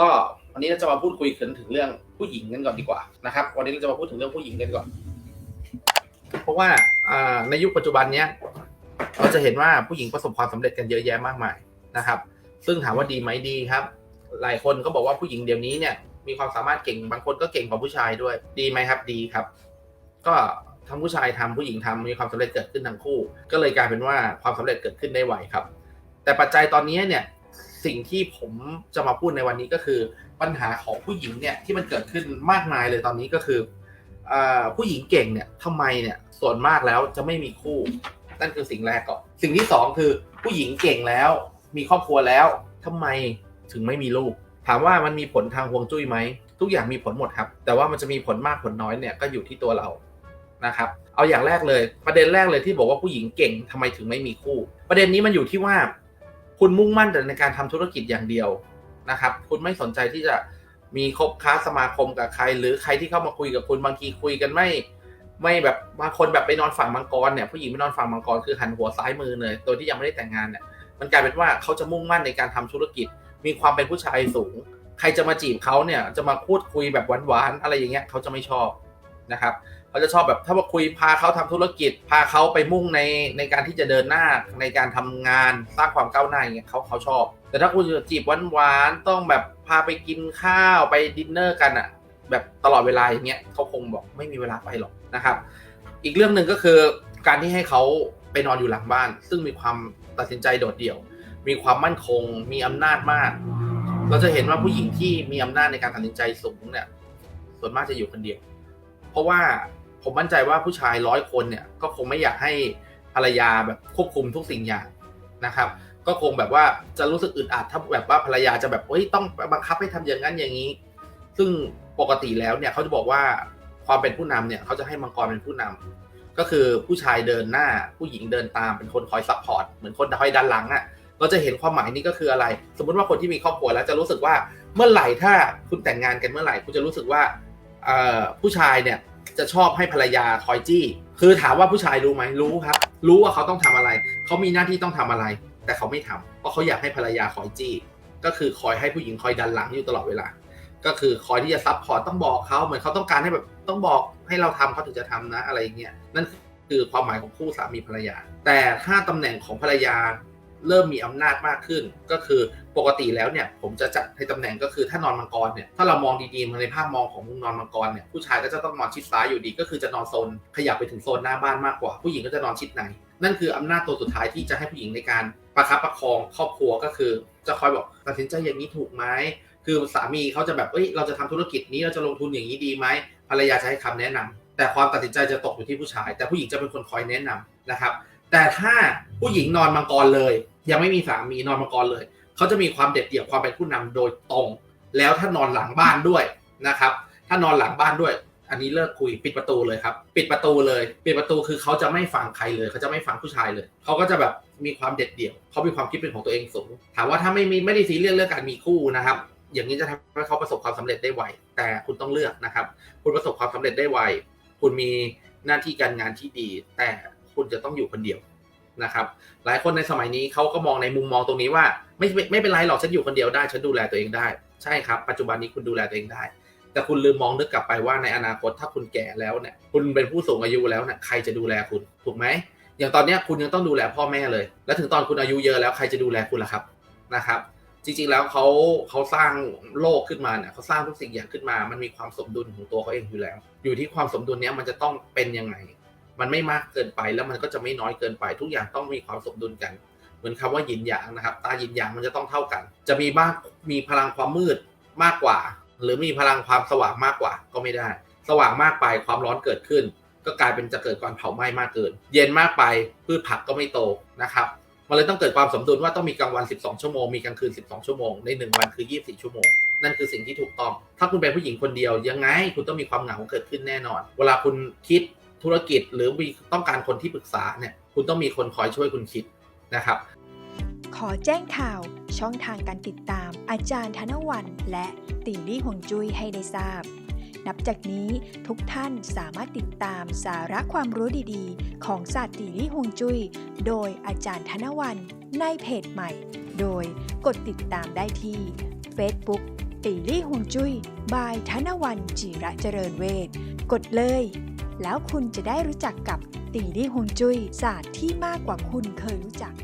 ก็วันนี้เราจะมาพูดคุยกันถึงเรื่องผู้หญิงกันก่อนดีกว่านะครับ วันนี้เราจะมาพูดถึงเรื่องผู้หญิงกันก่อน เพราะว่าในยุคปัจจุบันเนี้ยเราจะเห็นว่าผู้หญิงประสบความสำเร็จกันเยอะแยะมากมายนะครับ ซึ่งถามว่าดีไหมดีครับ หลายคนก็บอกว่าผู้หญิงเดี๋ยวนี้เนี่ย มีความสามารถเก่งบางคนก็เก่งกว่าผู้ชายด้วย ดีไหมครับ ดีครับ ก็ทั้งผู้ชายทำผู้หญิงทำมีความสำเร็จเกิดขึ้นทั้งคู่ ก็เลยกลายเป็นว่าความสำเร็จเกิดขึ้นได้ไวครับ แต่ปัจจัยตอนนี้เนี่ย สิ่งที่ผมจะมาพูดในวันนี้ก็คือ ปัญหาของผู้หญิงเนี่ยที่มันเกิดขึ้นมากมายเลยตอนนี้ก็คืออผู้หญิงเก่งเนี่ยทำไมเนี่ยส่วนมากแล้วจะไม่มีคู่นั่นคือสิ่งแรกก่อนสิ่งที่สองคือผู้หญิงเก่งแล้ว มีครอบครัวแล้วทำไมถึงไม่มีลูก ถามว่ามันมีผลทางฮวงจุ้ยไหมทุกอย่างมีผลหมดครับ แต่ว่ามันจะมีผลมากผลน้อยเนี่ยก็อยู่ที่ตัวเรานะครับ เอาอย่างแรกเลย ประเด็นแรกเลยที่บอกว่าผู้หญิงเก่งทำไมถึงไม่มีคู่ ประเด็นนี้มันอยู่ที่ว่า คุณมุ่งมั่นแต่ในการทำธุรกิจอย่างเดียวนะครับ คุณไม่สนใจที่จะมีคบค้าสมาคมกับใคร หรือใครที่เข้ามาคุยกับคุณบางทีคุยกันไม่ ไม่แบบบางคนแบบไปนอนฝั่งมังกรเนี่ยผู้หญิงไปนอนฝั่งมังกรคือหันหัวซ้ายมือเลยโดยที่ยังไม่ได้แต่งงานเนี่ยมันกลายเป็นว่าเขาจะมุ่งมั่นในการทำธุรกิจ มีความเป็นผู้ชายสูง ใครจะมาจีบเขาเนี่ยจะมาพูดคุยแบบหวานๆอะไรอย่างเงี้ยเขาจะไม่ชอบนะครับ เขาจะชอบแบบถ้าว่าคุยพาเขาทำธุรกิจ พาเขาไปมุ่งในในการที่จะเดินหน้าในการทำงานสร้างความก้าวหน้าอย่างเงี้ยเขาเขาชอบ แต่ถ้าคุณจีบหวานๆต้องแบบพาไปกินข้าวไปดินเนอร์กันอะแบบตลอดเวลาอย่างเงี้ยเขาคงบอกไม่มีเวลาไปหรอกนะครับ อีกเรื่องหนึ่งก็คือการที่ให้เขาไปนอนอยู่หลังบ้าน ซึ่งมีความตัดสินใจโดดเดี่ยว มีความมั่นคง มีอำนาจมาก เราจะเห็นว่าผู้หญิงที่มีอำนาจในการตัดสินใจสูงเนี่ยส่วนมากจะอยู่คนเดียว เพราะว่า ผมมั่นใจว่าผู้ชายร้อยคนเนี่ยก็คงไม่อยากให้ภรรยาแบบควบคุมทุกสิ่งอย่างนะครับ ก็คงแบบว่าจะรู้สึกอึดอัดถ้าแบบว่าภรรยาจะแบบเฮ้ยต้องบังคับให้ทำอย่างนั้นอย่างนี้ ซึ่งปกติแล้วเนี่ยเขาจะบอกว่าความเป็นผู้นำเนี่ยเขาจะให้มังกรเป็นผู้นำก็คือผู้ชายเดินหน้าผู้หญิงเดินตามเป็นคนคอยซัพพอร์ตเหมือนคนคอยดันหลังอะ่ะเราจะเห็นความหมายนี้ก็คืออะไร สมมุติว่าคนที่มีครอบครัวแล้วจะรู้สึกว่าเมื่อไหร่ถ้าคุณแต่งงานกันเมื่อไหร่คุณจะรู้สึกว่าผู้ชายเนี่ย จะชอบให้ภรรยาคอยจี้ คือถามว่าผู้ชายรู้ไหมรู้ครับ รู้ว่าเขาต้องทำอะไร เขามีหน้าที่ต้องทำอะไร แต่เขาไม่ทำเพราะเขาอยากให้ภรรยาคอยจี้ ก็คือคอยให้ผู้หญิงคอยดันหลังอยู่ตลอดเวลา ก็คือคอยที่จะซับพอร์ตต้องบอกเขาเหมือนเขาต้องการให้แบบต้องบอกให้เราทำเขาถึงจะทำนะอะไรเงี้ยนั่นคือความหมายของคู่สามีภรรยา แต่ถ้าตำแหน่งของภรรยา เริ่มมีอำนาจมากขึ้น ก็คือปกติแล้วเนี่ยผมจะจัดให้ตำแหน่งก็คือถ้านอนมังกรเนี่ยถ้าเรามองดีๆมาในภาพมองของมุมนอนมังกรเนี่ยผู้ชายก็จะต้องนอนชิดซ้ายอยู่ดีก็คือจะนอนโซนขยับไปถึงโซนหน้าบ้านมากกว่า ผู้หญิงก็จะนอนชิดในนั่นคืออำนาจตัวสุดท้ายที่จะให้ผู้หญิงในการประคับประคองครอบครัวก็คือ จะคอยบอกตัดสินใจอย่างนี้ถูกไหมคือสามีเขาจะแบบเอ้ยเราจะทำธุรกิจนี้เราจะลงทุนอย่างนี้ดีไหมภรรยาจะให้คำแนะนำแต่ความตัดสินใจจะตกอยู่ที่ผู้ชาย แต่ผู้หญิงจะเป็นคนคอยแนะนำนะครับ แต่ถ้าผู้หญิงนอนมังกรเลย ยังไม่มีสามีนอนมังกรเลย เขาจะมีความเด็ดเดี่ยวความเป็นผู้นำโดยตรง แล้วถ้านอนหลังบ้านด้วยนะครับ ถ้านอนหลังบ้านด้วย อันนี้เลิกคุยปิดประตูเลยครับ ปิดประตูเลย ปิดประตูคือเขาจะไม่ฟังใครเลย เขาจะไม่ฟังผู้ชายเลย เขาก็จะแบบมีความเด็ดเดี่ยว เขามีความคิดเป็นของตัวเองสูง ถามว่าถ้าไม่มีไม่ได้ซีเรียสเรื่องการมีคู่นะครับ อย่างนี้จะทำให้เขาประสบความสำเร็จได้ไว แต่คุณต้องเลือกนะครับ คุณประสบความสำเร็จได้ไว คุณมีหน้าที่การงานที่ดี แต่คุณจะต้องอยู่คนเดียว นะครับหลายคนในสมัยนี้เขาก็มองในมุมมองตรงนี้ว่าไม่ไม่ไม่เป็นไรหรอกฉันอยู่คนเดียวได้ฉันดูแลตัวเองได้ ใช่ครับ ปัจจุบันนี้คุณดูแลตัวเองได้ แต่คุณลืมมองนึกกลับไปว่าในอนาคตถ้าคุณแก่แล้วเนี่ยคุณเป็นผู้สูงอายุแล้วเนี่ยใครจะดูแลคุณถูกไหมอย่างตอนนี้คุณยังต้องดูแลพ่อแม่เลย แล้วถึงตอนคุณอายุเยอะแล้วใครจะดูแลคุณล่ะครับนะครับ จริงๆแล้วเขาเขาสร้างโลกขึ้นมาเนี่ยเขาสร้างทุกสิ่งอย่างขึ้นมา มันมีความสมดุลของตัวเขาเองอยู่แล้ว อยู่ที่ความสมดุลนี้มันจะต้องเป็นยังไง มันไม่มากเกินไปแล้วมันก็จะไม่น้อยเกินไป ทุกอย่างต้องมีความสมดุลกัน เหมือนคำว่าหยินหยางนะครับ ตาหยินหยางมันจะต้องเท่ากัน จะมีบ้างมีพลังความมืดมากกว่า หรือมีพลังความสว่างมากกว่าก็ไม่ได้ สว่างมากไปความร้อนเกิดขึ้น ก็กลายเป็นจะเกิดการเผาไหม้มากเกิน เย็นมากไปพืชผักก็ไม่โตนะครับมันเลยต้องเกิดความสมดุลว่าต้องมีกลางวัน 12 ชั่วโมง มีกลางคืน 12 ชั่วโมง ใน 1 วันคือ 24 ชั่วโมง นั่นคือสิ่งที่ถูกต้อง ถ้าคุณเป็นผู้หญิงคนเดียวยังไง คุณต้องมีความเหงาเกิดขึ้นแน่นอน เวลาคุณคิด ธุรกิจหรือมีต้องการคนที่ปรึกษาเนี่ยคุณต้องมีคนคอยช่วยคุณคิดนะครับ ขอแจ้งข่าวช่องทางการติดตาม อาจารย์ธนวันและตีลี่หวงจุ้ยให้ได้ทราบ นับจากนี้ทุกท่านสามารถติดตามสาระความรู้ดีๆ ของศาสตร์ตีลี่หวงจุ้ยโดยอาจารย์ธนวันในเพจใหม่ โดยกดติดตามได้ที่ Facebook ตีลี่ฮวงจุ้ยบายธนวันจิระเจริญเวทกดเลย แล้วคุณจะได้รู้จักกับตีลี่ฮวงจุ้ยศาสตร์ที่มากกว่าคุณเคยรู้จัก